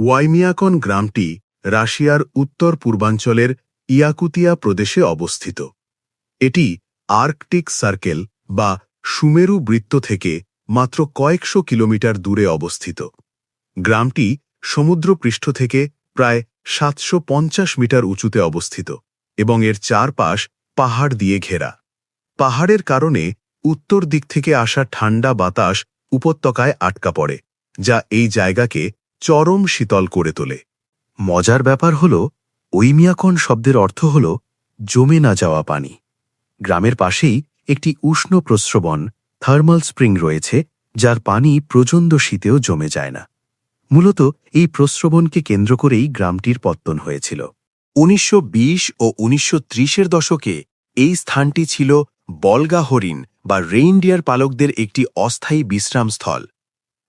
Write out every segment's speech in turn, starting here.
ওয়াইমিয়াকন গ্রামটি রাশিয়ার উত্তর পূর্বাঞ্চলের ইয়াকুতিয়া প্রদেশে অবস্থিত। এটি আর্কটিক সার্কেল বা সুমেরু বৃত্ত থেকে মাত্র কয়েকশো কিলোমিটার দূরে অবস্থিত। গ্রামটি সমুদ্রপৃষ্ঠ থেকে প্রায় সাতশো পঞ্চাশ মিটার উঁচুতে অবস্থিত এবং এর চারপাশ পাহাড় দিয়ে ঘেরা। পাহাড়ের কারণে উত্তর দিক থেকে আসা ঠান্ডা বাতাস উপত্যকায় আটকা পড়ে, যা এই জায়গাকে চরম শীতল করে তোলে। মজার ব্যাপার হল, ঐমিয়াকন শব্দের অর্থ হল, জমে না যাওয়া পানি। গ্রামের পাশেই একটি উষ্ণ প্রস্রবণ, থার্মাল স্প্রিং রয়েছে, যার পানি প্রচণ্ড শীতেও জমে যায় না। মূলত, এই প্রস্রবণকে কেন্দ্র করেই গ্রামটির পত্তন হয়েছিল। উনিশশো বিশ ও উনিশশো ত্রিশের দশকে এই স্থানটি ছিল বলগা হরিণ বা রেইনডিয়ার পালকদের একটি অস্থায়ী বিশ্রামস্থল।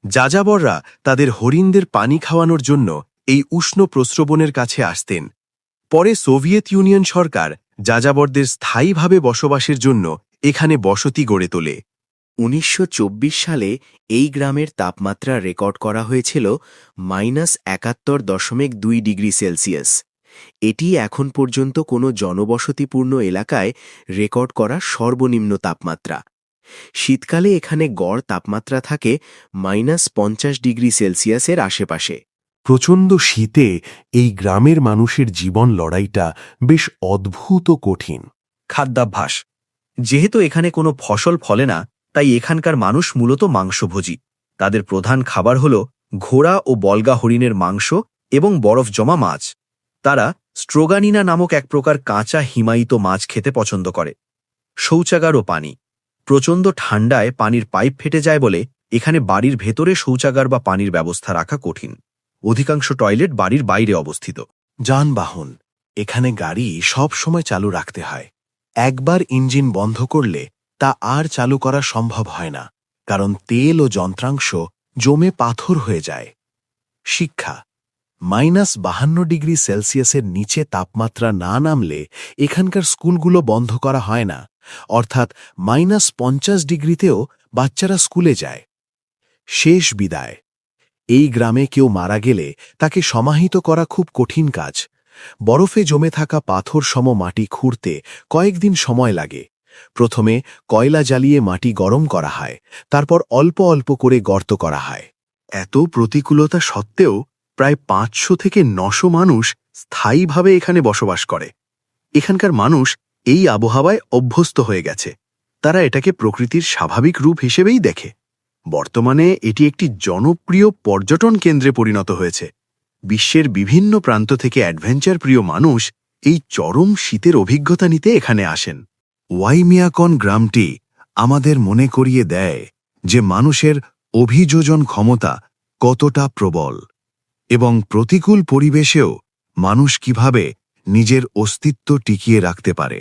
যাযাবররা তাদের হরিণদের পানি খাওয়ানোর জন্য এই উষ্ণ প্রস্রবণের কাছে আসতেন। পরে সোভিয়েত ইউনিয়ন সরকার যাযাবরদের স্থায়ীভাবে বসবাসের জন্য এখানে বসতি গড়ে তোলে। উনিশশো চব্বিশ সালে এই গ্রামের তাপমাত্রা রেকর্ড করা হয়েছিল মাইনাস একাত্তর দশমিক দুই ডিগ্রি সেলসিয়াস। এটি এখন পর্যন্ত কোনো জনবসতিপূর্ণ এলাকায় রেকর্ড করা সর্বনিম্ন তাপমাত্রা। শীতকালে এখানে গড় তাপমাত্রা থাকে মাইনাস পঞ্চাশ ডিগ্রি সেলসিয়াসের আশেপাশে। প্রচণ্ড শীতে এই গ্রামের মানুষের জীবন লড়াইটা বেশ অদ্ভুত ও কঠিন। খাদ্যাভ্যাস। যেহেতু এখানে কোনো ফসল ফলে না তাই এখানকার মানুষ মূলত মাংসভোজী। তাদের প্রধান খাবার হল ঘোড়া ও বলগা হরিণের মাংস এবং বরফ জমা মাছ। তারা স্ট্রোগানিনা নামক এক প্রকার কাঁচা হিমায়িত মাছ খেতে পছন্দ করে। শৌচাগার ও পানি। প্রচণ্ড ঠান্ডায় পানির পাইপ ফেটে যায় বলে এখানে বাড়ির ভেতরে শৌচাগার বা পানির ব্যবস্থা রাখা কঠিন। অধিকাংশ টয়লেট বাড়ির বাইরে অবস্থিত। যানবাহন, এখানে গাড়ি সব সময় চালু রাখতে হয়। একবার ইঞ্জিন বন্ধ করলে তা আর চালু করা সম্ভব হয় না, কারণ তেল ও যন্ত্রাংশ জমে পাথর হয়ে যায়। শিক্ষা মাইনাস বাহান্ন ডিগ্রি সেলসিয়াসের নিচে তাপমাত্রা না নামলে এখানকার স্কুলগুলো বন্ধ করা হয় না। অর্থাৎ মাইনাস পঞ্চাশ ডিগ্রিতেও বাচ্চারা স্কুলে যায়। শেষ বিদায়। এই গ্রামে কেউ মারা গেলে তাকে সমাহিত করা খুব কঠিন কাজ। বরফে জমে থাকা পাথর সম মাটি খুঁড়তে কয়েকদিন সময় লাগে। প্রথমে কয়লা জ্বালিয়ে মাটি গরম করা হয়, তারপর অল্প অল্প করে গর্ত করা হয়। এত প্রতিকূলতা সত্ত্বেও প্রায় পাঁচশো থেকে নশো মানুষ স্থায়ীভাবে এখানে বসবাস করে। এখানকার মানুষ এই আবহাওয়ায় অভ্যস্ত হয়ে গেছে। তারা এটাকে প্রকৃতির স্বাভাবিক রূপ হিসেবেই দেখে। বর্তমানে এটি একটি জনপ্রিয় পর্যটন কেন্দ্রে পরিণত হয়েছে। বিশ্বের বিভিন্ন প্রান্ত থেকে অ্যাডভেঞ্চার প্রিয় মানুষ এই চরম শীতের অভিজ্ঞতা নিতে এখানে আসেন। ওয়াইমিয়াকন গ্রামটি আমাদের মনে করিয়ে দেয় যে মানুষের অভিযোজন ক্ষমতা কতটা প্রবল। এবং প্রতিকূল পরিবেশেও মানুষ কীভাবে নিজের অস্তিত্ব টিকিয়ে রাখতে পারে।